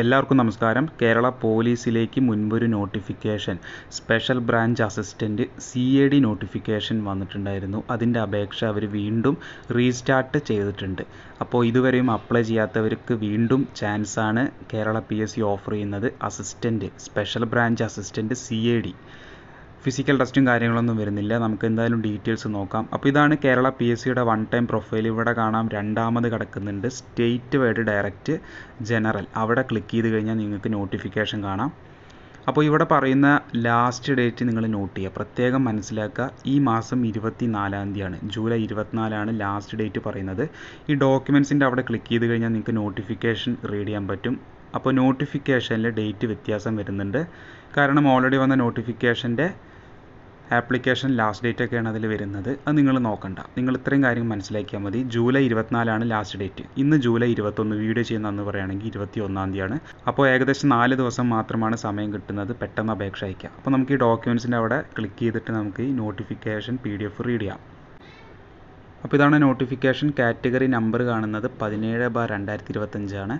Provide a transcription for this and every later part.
എല്ലാവർക്കും നമസ്കാരം. കേരള പോലീസിലേക്ക് മുൻപൊരു notification special branch assistant C A D notification വന്നിട്ടുണ്ടായിരുന്നു. അതിന്റെ അപേക്ഷ അവർ വീണ്ടും റീസ്റ്റാർട്ട് ചെയ്തിട്ടുണ്ട്. അപ്പോൾ ഇതുവരെയും അപ്ലൈ ചെയ്യാത്തവർക്ക് വീണ്ടും ചാൻസ് ആണ് Kerala P S C offer ചെയ്യുന്നത് assistant special branch assistant C A D physical ടെസ്റ്റും കാര്യങ്ങളൊന്നും വരുന്നില്ല. നമുക്ക് എന്തായാലും ഡീറ്റെയിൽസ് നോക്കാം. അപ്പോൾ ഇതാണ് കേരള പി എസ് സിയുടെ വൺ ടൈം പ്രൊഫൈൽ ഇവിടെ കാണാം രണ്ടാമത് കിടക്കുന്നുണ്ട്. സ്റ്റേറ്റ് വൈഡ് ഡയറക്റ്റ് ജനറൽ അവിടെ ക്ലിക്ക് ചെയ്ത് കഴിഞ്ഞാൽ നിങ്ങൾക്ക് നോട്ടിഫിക്കേഷൻ കാണാം. അപ്പോൾ ഇവിടെ പറയുന്ന ലാസ്റ്റ് ഡേറ്റ് നിങ്ങൾ നോട്ട് ചെയ്യുക. പ്രത്യേകം മനസ്സിലാക്കുക. ഈ മാസം ഇരുപത്തി നാലാം തീയതിയാണ്. ജൂലൈ ഇരുപത്തിനാലാണ് ലാസ്റ്റ് ഡേറ്റ് പറയുന്നത്. ഈ ഡോക്യുമെൻസിന്റെ അവിടെ ക്ലിക്ക് ചെയ്ത് കഴിഞ്ഞാൽ നിങ്ങൾക്ക് നോട്ടിഫിക്കേഷൻ റീഡ് ചെയ്യാൻ പറ്റും. അപ്പോൾ നോട്ടിഫിക്കേഷനിൽ ഡേറ്റ് വ്യത്യാസം വരുന്നുണ്ട്. കാരണം ഓൾറെഡി വന്ന നോട്ടിഫിക്കേഷന്റെ ആപ്ലിക്കേഷൻ ലാസ്റ്റ് ഡേറ്റ് ഒക്കെയാണ് അതിൽ വരുന്നത്. അത് നിങ്ങൾ നോക്കണ്ട. നിങ്ങൾ ഇത്രയും കാര്യം മനസ്സിലാക്കിയാൽ മതി. ജൂലൈ ഇരുപത്തിനാലാണ് ലാസ്റ്റ് ഡേറ്റ് ഇന്ന് ജൂലൈ ഇരുപത്തൊന്ന് വീഡിയോ ചെയ്യുന്ന അന്ന് പറയുകയാണെങ്കിൽ ഇരുപത്തി ഒന്നാം തീയതിയാണ്. അപ്പോൾ ഏകദേശം നാല് ദിവസം മാത്രമാണ് സമയം കിട്ടുന്നത് പെട്ടെന്ന് അപേക്ഷ അയക്കുക അപ്പോൾ നമുക്ക് ഈ ഡോക്യുമെൻസിന്റെ അവിടെ ക്ലിക്ക് ചെയ്തിട്ട് നമുക്ക് ഈ notification P D F read ചെയ്യാം. അപ്പോൾ ഇതാണ് നോട്ടിഫിക്കേഷൻ കാറ്റഗറി നമ്പർ കാണുന്നത് പതിനേഴ് ബാർ രണ്ടായിരത്തി ഇരുപത്തഞ്ചാണ്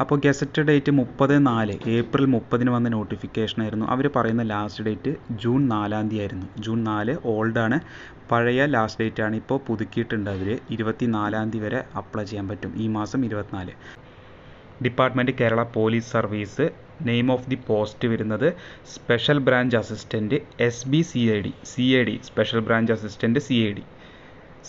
അപ്പോൾ ഗസറ്റ് ഡേറ്റ് മുപ്പത് നാല് ഏപ്രിൽ മുപ്പതിന് വന്ന നോട്ടിഫിക്കേഷൻ ആയിരുന്നു. അവർ പറയുന്ന ലാസ്റ്റ് ഡേറ്റ് ജൂൺ നാലാം തീയതി ആയിരുന്നു. ജൂൺ നാല് ഓൾഡാണ് പഴയ ലാസ്റ്റ് ഡേറ്റ് ആണ് ഇപ്പോൾ പുതുക്കിയിട്ടുണ്ട് അവർ. ഇരുപത്തി നാലാം തീയതി വരെ അപ്ലൈ ചെയ്യാൻ പറ്റും. ഈ മാസം ഇരുപത്തിനാല്. Department Kerala police service name of the post വരുന്നത് special branch assistant S B C I D C I D special branch assistant C I D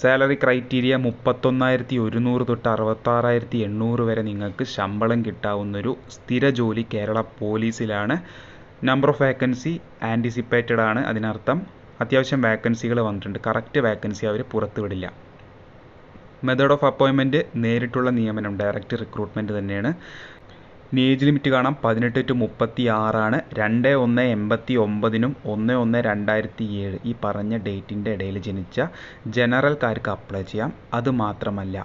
salary criteria മുപ്പത്തൊന്നായിരത്തി ഒരുന്നൂറ് തൊട്ട് അറുപത്താറായിരത്തി എണ്ണൂറ് വരെ നിങ്ങൾക്ക് ശമ്പളം കിട്ടാവുന്നൊരു സ്ഥിര ജോലി കേരള പോലീസിലാണ്. നമ്പർ ഓഫ് വേക്കൻസി ആന്റിസിപ്പേറ്റഡ് ആണ് അതിനർത്ഥം. അത്യാവശ്യം വേക്കൻസികൾ വന്നിട്ടുണ്ട്. കറക്റ്റ് വേക്കൻസി അവർ പുറത്തുവിടില്ല. മെത്തേഡ് ഓഫ് അപ്പോയിൻമെന്റ് നേരിട്ടുള്ള നിയമനം. ഡയറക്റ്റ് റിക്രൂട്ട്മെന്റ് തന്നെയാണ്. ഏജ് ലിമിറ്റ് കാണാം. പതിനെട്ട് ടു മുപ്പത്തി ആറാണ് രണ്ട് ഒന്ന് എൺപത്തി ഒമ്പതിനും ഒന്ന് ഒന്ന് രണ്ടായിരത്തി ഏഴ് ഈ പറഞ്ഞ ഡേറ്റിന്റെ ഇടയിൽ ജനിച്ച ജനറൽക്കാർക്ക് അപ്ലൈ ചെയ്യാം. അതുമാത്രമല്ല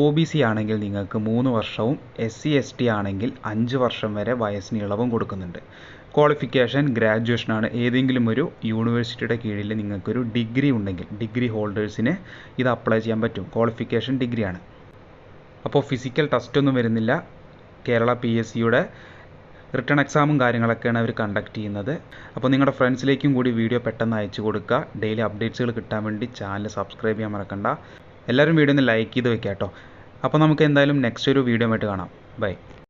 ഒ ബി സി ആണെങ്കിൽ നിങ്ങൾക്ക് മൂന്ന് വർഷവും എസ് സി എസ് ടി ആണെങ്കിൽ അഞ്ച് വർഷം വരെ വയസ്സിന് ഇളവും കൊടുക്കുന്നുണ്ട്. ക്വാളിഫിക്കേഷൻ ഗ്രാജുവേഷൻ ആണ്. ഏതെങ്കിലും ഒരു യൂണിവേഴ്സിറ്റിയുടെ കീഴിൽ നിങ്ങൾക്കൊരു ഡിഗ്രി ഉണ്ടെങ്കിൽ ഡിഗ്രി ഹോൾഡേഴ്സിന് ഇത് അപ്ലൈ ചെയ്യാൻ പറ്റും. ക്വാളിഫിക്കേഷൻ ഡിഗ്രിയാണ് അപ്പോൾ ഫിസിക്കൽ ടെസ്റ്റ് ഒന്നും വരുന്നില്ല. കേരള പി എസ് സിയുടെ റിട്ടേൺ എക്സാമും കാര്യങ്ങളൊക്കെയാണ് അവർ കണ്ടക്ട് ചെയ്യുന്നത്. അപ്പോൾ നിങ്ങളുടെ ഫ്രണ്ട്സിലേക്കും കൂടി വീഡിയോ പെട്ടെന്ന് അയച്ചു കൊടുക്കുക. ഡെയിലി അപ്ഡേറ്റ്സുകൾ കിട്ടാൻ വേണ്ടി ചാനൽ സബ്സ്ക്രൈബ് ചെയ്യാൻ മറക്കണ്ട. എല്ലാവരും വീഡിയോ ഒന്ന് ലൈക്ക് ചെയ്ത് വെക്കാം കേട്ടോ അപ്പോൾ നമുക്ക് എന്തായാലും നെക്സ്റ്റ് ഒരു വീഡിയോ ആയിട്ട് കാണാം. ബൈ